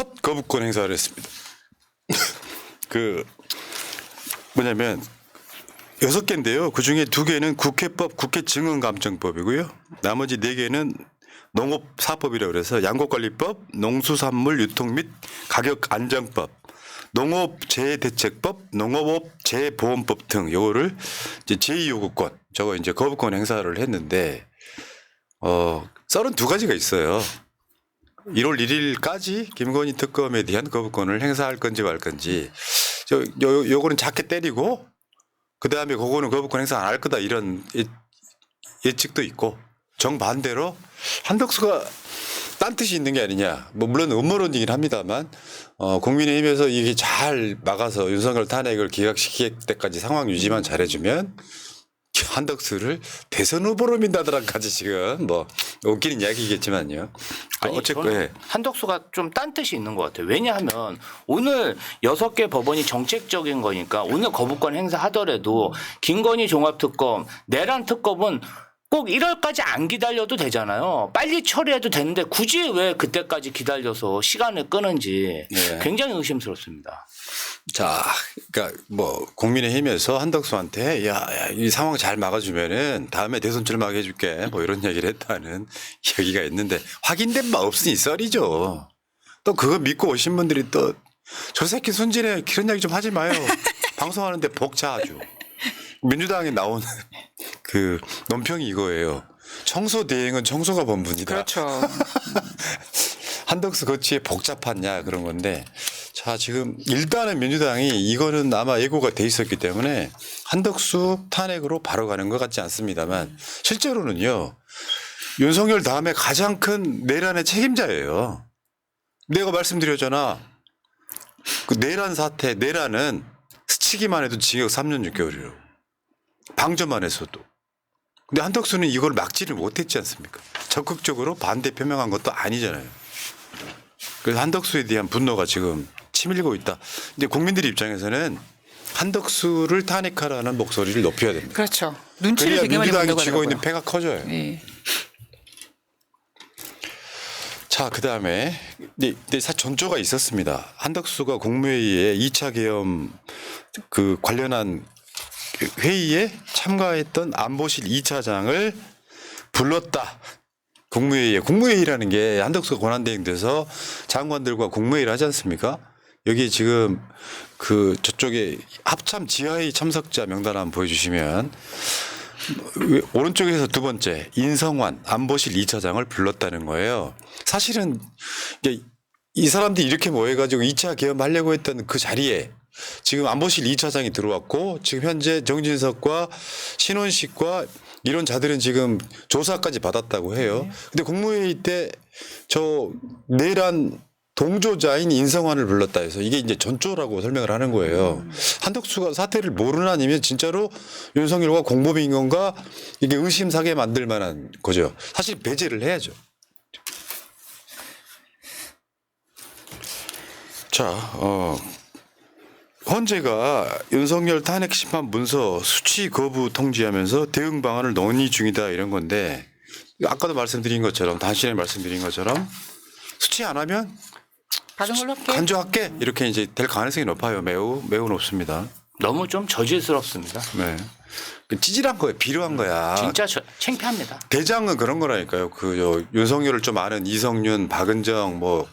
첫 거부권 행사를 했습니다. 그 뭐냐면 여섯 개인데요. 그 중에 두 개는 국회법, 국회 증언감정법이고요. 나머지 네 개는 농업사법이라고 그래서 양곡관리법, 농수산물 유통 및 가격 안정법, 농업재해대책법, 농업업 재보험법 등 요거를 이제 제2요구권 저거 이제 거부권 행사를 했는데 어 썰은 두 가지가 있어요. 1월 1일까지 김건희 특검에 대한 거부권을 행사할 건지 말 건지 저 요, 요거는 작게 때리고 그 다음에 그거는 거부권 행사 안 할 거다 이런 예, 예측도 있고 정반대로 한덕수가 딴 뜻이 있는 게 아니냐. 뭐 물론 음모론이긴 합니다만 어, 국민의힘에서 이게 잘 막아서 윤석열 탄핵을 기각시킬 때까지 상황 유지만 잘해주면 한덕수를 대선 후보로 민다더라까지 지금 뭐 웃기는 이야기겠지만요. 아니, 어쨌건 저는 예. 한덕수가 좀 딴 뜻이 있는 것 같아요. 왜냐하면 오늘 여섯 개 법원이 정책적인 거니까 오늘 거부권 행사하더라도 김건희 종합특검, 내란 특검은 꼭 1월까지 안 기다려도 되잖아요. 빨리 처리해도 되는데 굳이 왜 그때까지 기다려서 시간을 끄는지 네. 굉장히 의심스럽습니다. 자, 그러니까 뭐 국민의힘에서 한덕수한테 야, 야, 이 상황 잘 막아주면은 다음에 대선 출마하게 해줄게 뭐 이런 얘기를 했다는 얘기가 있는데 확인된 바 없으니 썰이죠. 또 그거 믿고 오신 분들이 또 저 새끼 순진해 그런 얘기 좀 하지 마요. 방송하는데 벅차 아주. 민주당에 나오는 그 논평이 이거예요. 청소 대행은 청소가 본분이다. 그렇죠. 한덕수 거치에 복잡하냐 그런 건데 자 지금 일단은 민주당이 이거는 아마 예고가 돼 있었기 때문에 한덕수 탄핵으로 바로 가는 것 같지 않습니다만 실제로는요 윤석열 다음에 가장 큰 내란의 책임자예요. 내가 말씀드렸잖아. 그 내란 사태 내란은 스치기만 해도 징역 3년 6개월이라고 방조만 했어도. 근데 한덕수는 이걸 막지를 못했지 않습니까? 적극적으로 반대 표명한 것도 아니잖아요. 그래서 한덕수에 대한 분노가 지금 치밀고 있다. 근데 국민들 입장에서는 한덕수를 탄핵하라는 목소리를 높여야 됩니다. 그렇죠. 눈치를 그래야 되게 많이 민주당이 쥐고 있는. 패가 커져요. 예. 자, 그 다음에 네, 네, 사 전조가 있었습니다. 한덕수가 국무회의에 2차 계엄 그 관련한 그 회의에 참가했던 안보실 2차장을 불렀다. 국무회의에 국무회의라는 게 한덕수가 권한대행돼서 장관들과 국무회의를 하지 않습니까? 여기 지금 그 저쪽에 합참 지하의 참석자 명단 한번 보여주시면 오른쪽에서 두 번째 인성환 안보실 2차장을 불렀다는 거예요. 사실은 이 사람들이 이렇게 모여가지고 2차 계엄하려고 했던 그 자리에 지금 안보실 2차장이 들어왔고 지금 현재 정진석과 신원식과 이런 자들은 지금 조사까지 받았다고 해요. 근데 국무회의 때 저 내란 동조자인 인성환을 불렀다 해서 이게 이제 전조라고 설명을 하는 거예요. 한덕수가 사태를 모르는 아니면 진짜로 윤석열과 공범인 건가 이게 의심사게 만들 만한 거죠. 사실 배제를 해야죠. 자, 어, 헌재가 윤석열 탄핵 심판 문서 수치 거부 통지하면서 대응 방안을 논의 중이다 이런 건데 아까도 말씀드린 것처럼 단신에 말씀드린 것처럼 수치 안 하면 받은 걸로 할게. 간주할게 이렇게 이제 될 가능성이 높아요. 매우 매우 높습니다. 너무 좀 저질스럽습니다. 네. 그 찌질한 거야, 비료한 거야. 진짜 저, 창피합니다. 대장은 그런 거라니까요. 그 저 윤석열을 좀 아는 이성윤, 박은정, 뭐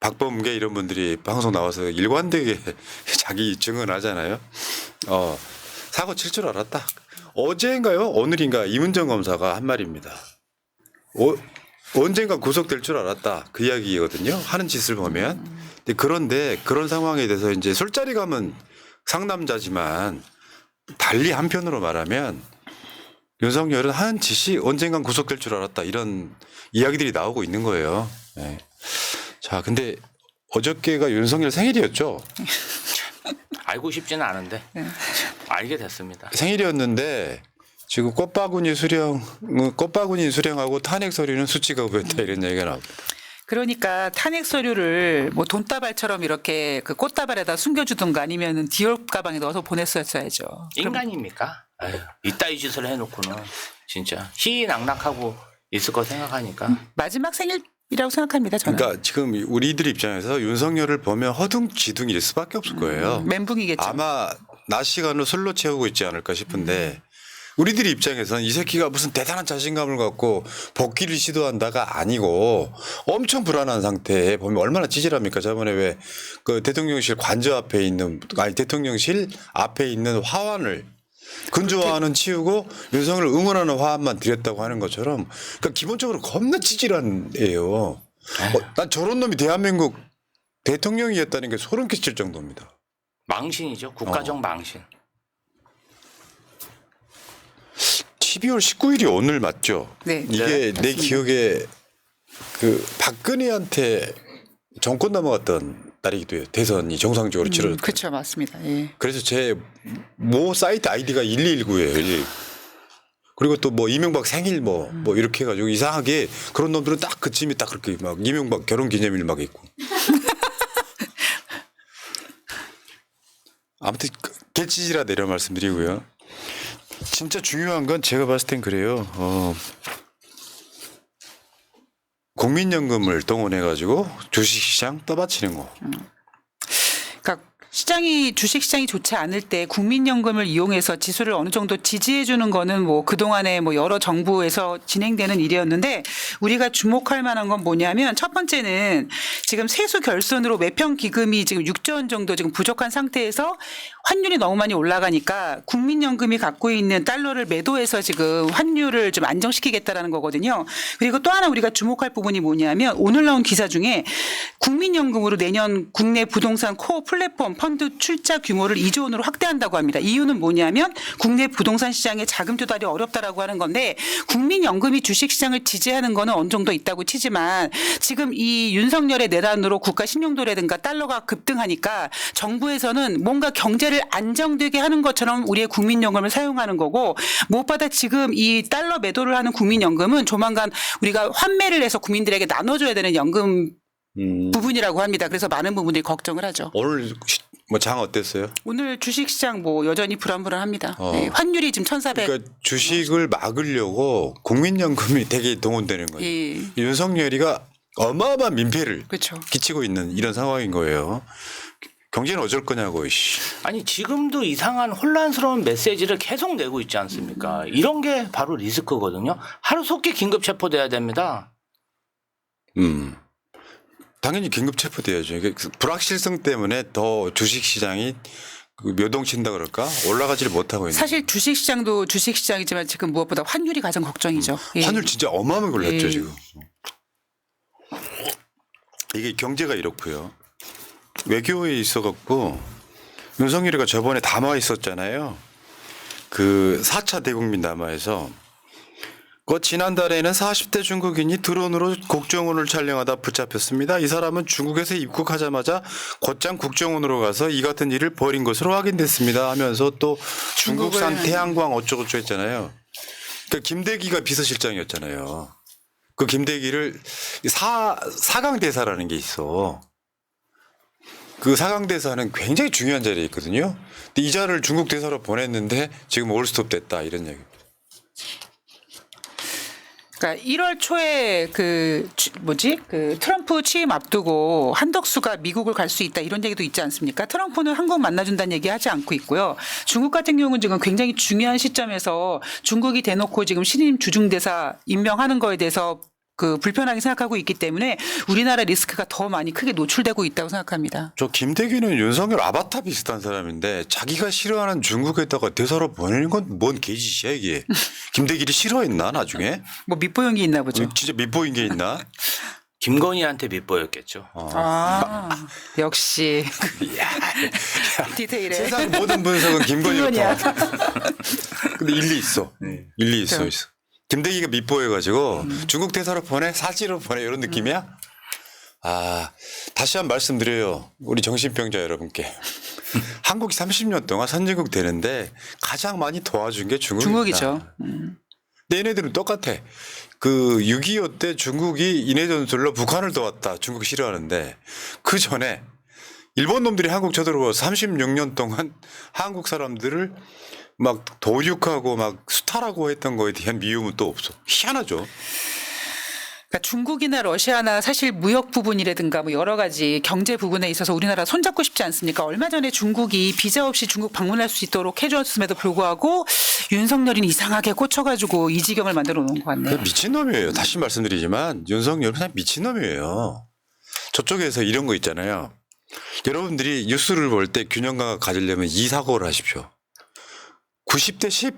박범계 이런 분들이 방송 나와서 일관되게 자기 증언 하잖아요. 어 사고 칠 줄 알았다. 어제인가요? 오늘인가 이문정 검사가 한 말입니다. 어, 언젠가 구속될 줄 알았다. 그 이야기거든요. 하는 짓을 보면. 그런데 그런 상황에 대해서 이제 술자리 가면 상남자지만 달리 한편으로 말하면 윤석열은 하는 짓이 언젠간 구속될 줄 알았다. 이런 이야기들이 나오고 있는 거예요. 네. 자, 근데 어저께가 윤석열 생일이었죠. 알고 싶지는 않은데 네. 알게 됐습니다. 생일이었는데 지금 꽃바구니 수령, 뭐 꽃바구니 수령하고 탄핵 서류는 수치가 구했다 이런 얘기가 나옵니다. 그러니까 탄핵 서류를 뭐 돈다발처럼 이렇게 그 꽃다발에다 숨겨주든가 아니면은 디올 가방에 넣어서 보냈었어야죠. 인간입니까? 아유, 이따위 짓을 해놓고는 진짜 희낙낙하고 있을 거 생각하니까 마지막 생일 이라고 생각합니다. 저는. 그러니까 지금 우리들 입장에서 윤석열을 보면 허둥지둥일 수밖에 없을 거예요. 멘붕이겠죠. 아마 낮 시간을 술로 채우고 있지 않을까 싶은데 우리들 입장에서는 이 새끼가 무슨 대단한 자신감을 갖고 복귀를 시도한다가 아니고 엄청 불안한 상태에 보면 얼마나 찌질합니까? 저번에 왜 그 대통령실 관저 앞에 있는 아니 대통령실 앞에 있는 화환을 근조화는 치우고 윤석열을 응원하는 화환만 드렸다고 하는 것처럼 그러니까 기본적으로 겁나 찌질한 애예요. 어, 난 저런 놈이 대한민국 대통령이었다는 게 소름 끼칠 정도입니다. 망신이죠. 국가적 어. 망신. 12월 19일이 오늘 맞죠? 네. 이게 네, 내 기억에 그 박근혜한테 정권 넘어갔던 날이기도 해요. 대선이 정상적으로 치러졌. 다 그렇죠, 맞습니다. 예. 그래서 제 모 사이트 아이디가 119예요. 그리고 또 뭐 이명박 생일 뭐뭐 이렇게 해가지고 이상하게 그런 놈들은 딱 그 쯤이 딱 그렇게 막 이명박 결혼 기념일 막 있고. 아무튼 그 개찌질하다 이런 말씀드리고요. 진짜 중요한 건 제가 봤을 땐 그래요. 어, 국민연금을 동원해가지고 주식시장 떠받치는 거. 그러니까 시장이 주식 시장이 좋지 않을 때 국민연금을 이용해서 지수를 어느 정도 지지해 주는 거는 뭐 그동안에 뭐 여러 정부에서 진행되는 일이었는데 우리가 주목할 만한 건 뭐냐면 첫 번째는 지금 세수 결손으로 매평 기금이 지금 6조 원 정도 지금 부족한 상태에서 환율이 너무 많이 올라가니까 국민연금이 갖고 있는 달러를 매도해서 지금 환율을 좀 안정시키겠다라는 거거든요. 그리고 또 하나 우리가 주목할 부분이 뭐냐면 오늘 나온 기사 중에 국민연금으로 내년 국내 부동산 코어 플랫폼 펀드 출자 규모를 2조 원으로 확대한다고 합니다. 이유는 뭐냐면 국내 부동산 시장에 자금 조달이 어렵다라고 하는 건데 국민연금이 주식 시장을 지지하는 거는 어느 정도 있다고 치지만 지금 이 윤석열의 내란으로 국가 신용도라든가 달러가 급등하니까 정부에서는 뭔가 경제 를 안정되게 하는 것처럼 우리의 국민연금을 사용하는 거고 무엇보다 지금 이 달러 매도를 하는 국민연금은 조만간 우리가 환매를 해서 국민들에게 나눠줘야 되는 연금 음, 부분이라고 합니다. 그래서 많은 부분들이 걱정을 하죠. 오늘 뭐 장 어땠어요? 오늘 주식시장 뭐 여전히 불안불안합니다. 어. 네, 환율이 지금 1,400. 그러니까 주식을 막으려고 국민연금이 되게 동원되는 거예요. 예. 윤석열이가 어마어마한 민폐를 그렇죠. 끼치고 있는 이런 상황인 거예요. 경제는 어쩔 거냐고. 씨. 아니 지금도 이상한 혼란스러운 메시지를 계속 내고 있지 않습니까? 이런 게 바로 리스크거든요. 하루속히 긴급 체포돼야 됩니다. 음. 당연히 긴급 체포돼야죠. 이게 그 불확실성 때문에 더 주식 시장이 그 묘동친다 그럴까 올라가지를 못하고 있는. 사실 주식 시장도 주식 시장이지만 지금 무엇보다 환율이 가장 걱정이죠. 예. 환율 진짜 어마어마하게 올랐죠 예. 지금. 이게 경제가 이렇고요. 외교에 있어갖고 윤석열이가 저번에 담화 있었잖아요. 그 4차 대국민 담화에서 그 지난달에는 40대 중국인이 드론으로 국정원을 촬영하다 붙잡혔습니다. 이 사람은 중국에서 입국하자마자 곧장 국정원으로 가서 이 같은 일을 벌인 것으로 확인됐습니다. 하면서 또 중국산 태양광 어쩌고저쩌고 했잖아요. 그 김대기가 비서실장이었잖아요. 그 김대기를 사 사강 대사라는 게 있어. 그 사강 대사는 굉장히 중요한 자리에 있거든요. 근데 이 자를 중국 대사로 보냈는데 지금 올스톱 됐다 이런 얘기. 그러니까 1월 초에 그 취- 뭐지 그 트럼프 취임 앞두고 한덕수가 미국을 갈 수 있다 이런 얘기도 있지 않습니까? 트럼프는 한국 만나준다는 얘기 하지 않고 있고요. 중국 같은 경우는 지금 굉장히 중요한 시점에서 중국이 대놓고 지금 신임 주중대사 임명하는 거에 대해서 그 불편하게 생각하고 있기 때문에 우리나라 리스크가 더 많이 크게 노출되고 있다고 생각합니다. 저 김대기는 윤석열 아바타 비슷한 사람인데 자기가 싫어하는 중국에다가 대사로 보내는 건 뭔 개짓이야 이게. 김대기를 싫어했나 나중에? 뭐 밑보용이 있나 보죠. 진짜 밑보인 게 있나? 김건희한테 밑보였겠죠. 아 역시 디테일에 세상 모든 분석은. 김건희였다. 근데 일리 있어. 일리 있어. 있어. 김대기가 밑보여가지고 중국 대사로 보내 사지로 보내 이런 느낌이야. 아 다시 한번 말씀드려요. 우리 정신병자 여러분께. 한국이 30년 동안 선진국 되는데 가장 많이 도와준 게 중국입니다. 중국이죠. 근데 얘네들은 똑같아. 그 6.25 때 중국이 인해 전술로 북한을 도왔다. 중국 싫어하는데 그 전에 일본 놈들이 한국 쳐들어와 36년 동안 한국 사람들을 막 도륙하고 막 수탈하고 했던 거에 대한 미움은 또 없어. 희한하죠. 그러니까 중국이나 러시아나 사실 무역 부분이라든가 뭐 여러 가지 경제 부분에 있어서 우리나라 손잡고 싶지 않습니까? 얼마 전에 중국이 비자 없이 중국 방문할 수 있도록 해줬음에도 불구하고 윤석열이 이상하게 꽂혀가지고 이 지경을 만들어 놓은 것 같네요. 미친놈이에요. 다시 말씀드리지만 윤석열은 그냥 미친놈이에요. 저쪽에서 이런 거 있잖아요. 여러분들이 뉴스를 볼 때 균형감을 가지려면 이 사고를 하십시오. 90대 10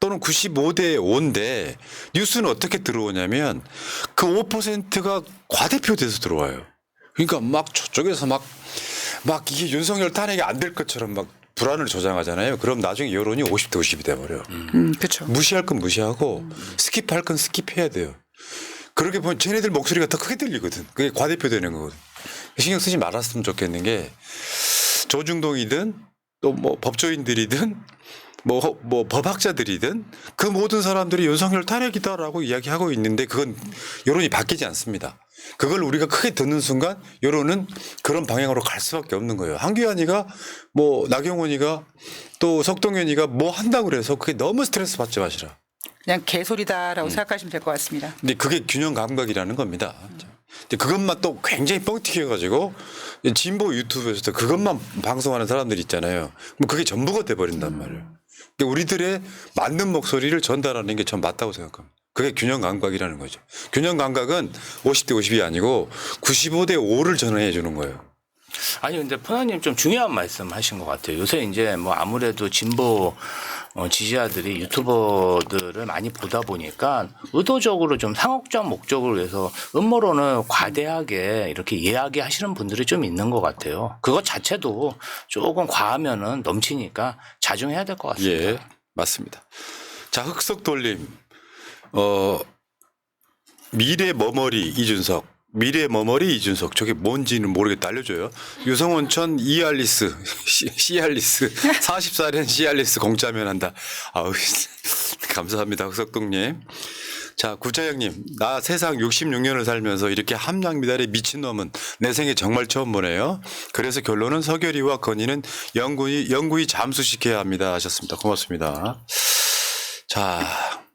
또는 95대 5인데 뉴스는 어떻게 들어오냐면 그 5%가 과대표돼서 들어와요. 그러니까 막 저쪽에서 막, 막 이게 윤석열 탄핵이 안 될 것처럼 막 불안을 조장하잖아요. 그럼 나중에 여론이 50대 50이 돼버려. 음, 그렇죠. 무시할 건 무시하고 스킵할 건 스킵해야 돼요. 그렇게 보면 쟤네들 목소리가 더 크게 들리거든. 그게 과대표되는 거거든. 신경 쓰지 말았으면 좋겠는 게 조중동이든 또 뭐 법조인들이든 뭐, 허- 뭐 법학자들이든 그 모든 사람들이 윤석열 탄핵이다라고 이야기하고 있는데 그건 여론이 바뀌지 않습니다. 그걸 우리가 크게 듣는 순간 여론은 그런 방향으로 갈 수밖에 없는 거예요. 한규환이가 뭐 나경원이가 또 석동현이가 뭐 한다고 그래서 그게 너무 스트레스 받지 마시라. 그냥 음. 개소리다라고 생각하시면 될 것 같습니다. 근데 그게 균형 감각이라는 겁니다. 근데 그것만 또 굉장히 뻥튀기해가지고 진보 유튜브에서도 그것만 방송하는 사람들 있잖아요. 뭐 그게 전부가 돼버린단 말이에요. 그러니까 우리들의 맞는 목소리를 전달하는 게 전 맞다고 생각합니다. 그게 균형 감각이라는 거죠. 균형 감각은 50대 50이 아니고 95대 5를 전환해 주는 거예요. 아니 근데 포나님 좀 중요한 말씀 하신 것 같아요. 요새 이제 뭐 아무래도 진보 어, 지지자들이 유튜버들을 많이 보다 보니까 의도적으로 좀 상업적 목적을 위해서 음모론을 과대하게 이렇게 이야기하시는 분들이 좀 있는 것 같아요. 그것 자체도 조금 과하면은 넘치니까 자중해야 될 것 같습니다. 예, 맞습니다. 자, 흑석 돌림. 어, 미래 머머리 이준석. 미래 머머리 이준석. 저게 뭔지는 모르겠다. 알려줘요. 유성원천 이알리스. 시- 시알리스. 44년 시알리스 공짜면 한다. 아우, 감사합니다. 흑석동님. 자, 구차장님, 나 세상 66년을 살면서 이렇게 함량 미달의 미친놈은 내 생에 정말 처음 보네요. 그래서 결론은 서결이와 건의는 영구히, 영구히 잠수시켜야 합니다. 하셨습니다. 고맙습니다. 자,